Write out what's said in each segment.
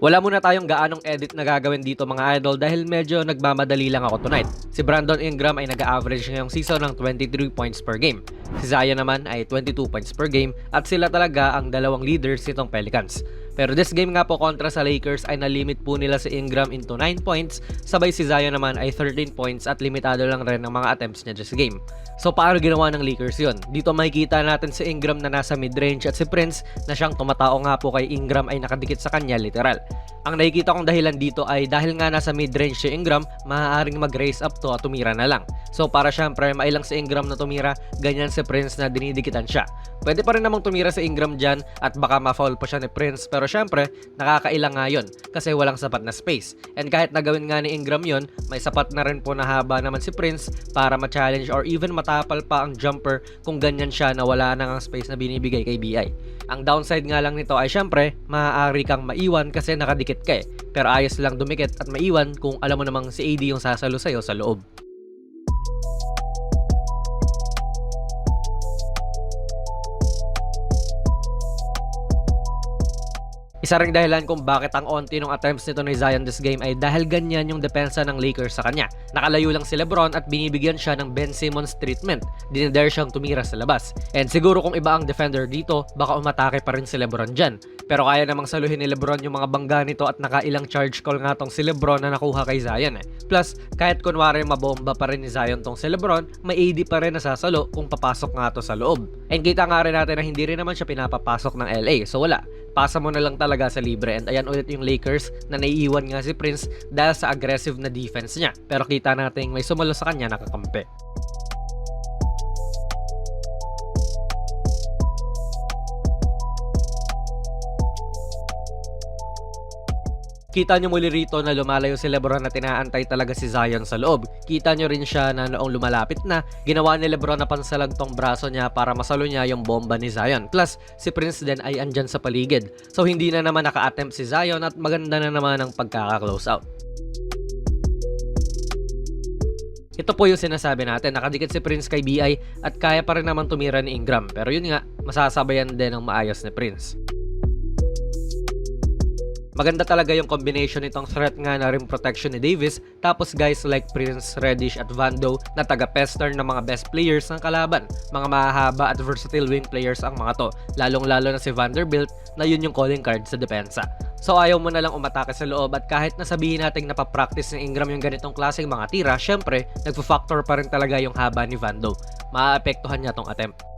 Wala muna tayong gaanong edit na gagawin dito mga idol dahil medyo nagmamadali lang ako tonight. Si Brandon Ingram ay nag-average ngayong season ng 23 points per game. Si Zion naman ay 22 points per game at sila talaga ang dalawang leaders nitong Pelicans. Pero this game nga po kontra sa Lakers ay nalimit po nila si Ingram into 9 points, sabay si Zion naman ay 13 points at limitado lang rin ang mga attempts niya this game. So paano ginawa ng Lakers yon? Dito makikita natin si Ingram na nasa mid-range at si Prince na siyang tumatao nga po kay Ingram ay nakadikit sa kanya literal. Ang nakikita kong dahilan dito ay dahil nga nasa mid-range si Ingram, maaaring mag-raise up to at tumira na lang. So para syempre mailang si Ingram na tumira, ganyan si Prince na dinidikitan siya. Pwede pa rin namang tumira si Ingram dyan at baka ma-foul pa siya ni Prince pero syempre nakakailang nga yun kasi walang sapat na space. And kahit nagawin nga ni Ingram yun, may sapat na rin po na haba naman si Prince para ma-challenge or even matapal pa ang jumper kung ganyan siya na wala na ang space na binibigay kay BI. Ang downside nga lang nito ay syempre, maaari kang maiwan kasi nakadikit ka eh. Pero ayos lang dumikit at maiwan kung alam mo namang si AD yung sasalo sa'yo sa loob. Isa ring dahilan kung bakit ang onti ng attempts nito ni Zion this game ay dahil ganyan yung depensa ng Lakers sa kanya. Nakalayo lang si Lebron at binibigyan siya ng Ben Simmons treatment. Dinidare siyang tumira sa labas. And siguro kung iba ang defender dito, baka umatake pa rin si Lebron dyan. Pero kaya namang saluhin ni Lebron yung mga bangga nito at nakailang charge call nga tong si Lebron na nakuha kay Zion eh. Plus, kahit kunwari mabomba pa rin ni Zion tong si Lebron, may AD pa rin nasasalo kung papasok nga to sa loob. And kita nga rin natin na hindi rin naman siya pinapapasok ng LA. So wala, pasa mo na lang talaga sa libre. And ayan ulit yung Lakers na naiiwan nga si Prince dahil sa aggressive na defense niya. Pero kita natin may sumalo sa kanya nakakampi Kita nyo muli rito na lumalayo si Lebron na tinaantay talaga si Zion sa loob. Kita nyo rin siya na noong lumalapit na, ginawa ni Lebron na pansalag tong braso niya para masalo niya yung bomba ni Zion. Plus, si Prince din ay andyan sa paligid. So hindi na naman naka-attempt si Zion at maganda na naman ang pagkaka-close out. Ito po yung sinasabi natin, nakadikit si Prince kay BI at kaya pa rin naman tumira ni Ingram. Pero yun nga, masasabayan din ng maayos ni Prince. Maganda talaga yung combination nitong threat nga na rim protection ni Davis tapos guys like Prince, Reddish at Vando na taga-pester ng mga best players ng kalaban. Mga mahahaba at versatile wing players ang mga to, lalong lalo na si Vanderbilt na yun yung calling card sa depensa. So ayaw mo na lang umatake sa loob at kahit nasabihin natin napapractice ni Ingram yung ganitong klaseng mga tira, syempre, nagpo-factor pa rin talaga yung haba ni Vando. Maaapektuhan niya tong attempt.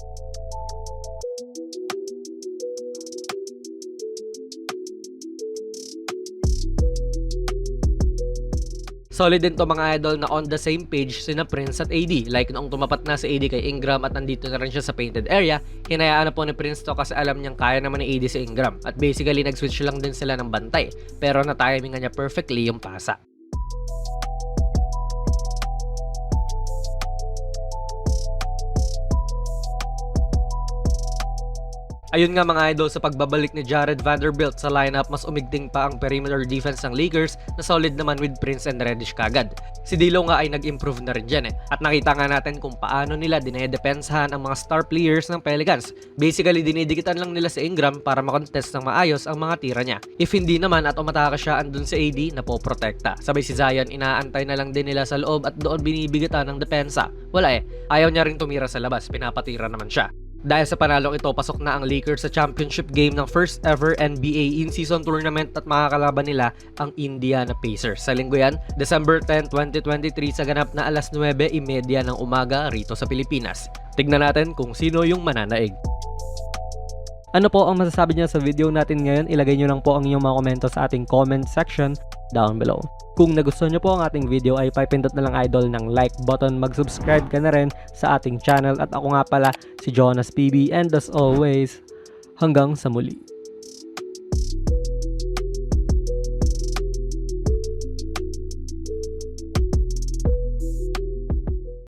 Solid din to mga idol na on the same page sina Prince at AD. Like noong tumapat na si AD kay Ingram at nandito na rin siya sa painted area, hinayaan na po ni Prince to kasi alam niyang kaya naman ni AD si Ingram. At basically nag-switch lang din sila ng bantay. Pero na-timing niya perfectly yung pasa. Ayun nga mga idol sa pagbabalik ni Jared Vanderbilt sa lineup mas umigting pa ang perimeter defense ng Lakers na solid naman with Prince and Reddish kagad. Si Dilo nga ay nag-improve na rin dyan eh. At nakita nga natin kung paano nila dinedepensahan ang mga star players ng Pelicans. Basically dinidikitan lang nila si Ingram para makontest ng maayos ang mga tira niya. If hindi naman at umataka siya andun sa AD na po protekta. Sabay si Zion inaantay na lang din nila sa loob at doon binibigatan ng depensa. Wala eh, ayaw niya rin tumira sa labas, pinapatira naman siya. Dahil sa panalong ito, pasok na ang Lakers sa championship game ng first ever NBA in-season tournament at makakalaban nila ang Indiana Pacers. Sa linggo yan, December 10, 2023 sa ganap na alas 9.30 ng umaga rito sa Pilipinas. Tignan natin kung sino yung mananaig. Ano po ang masasabi niyo sa video natin ngayon? Ilagay niyo lang po ang inyong mga komento sa ating comment section down below. Kung nagustuhan niyo po ang ating video ay pipindot na lang idol ng like button, mag-subscribe ka na rin sa ating channel at ako nga pala si Jonas PB and as always, hanggang sa muli.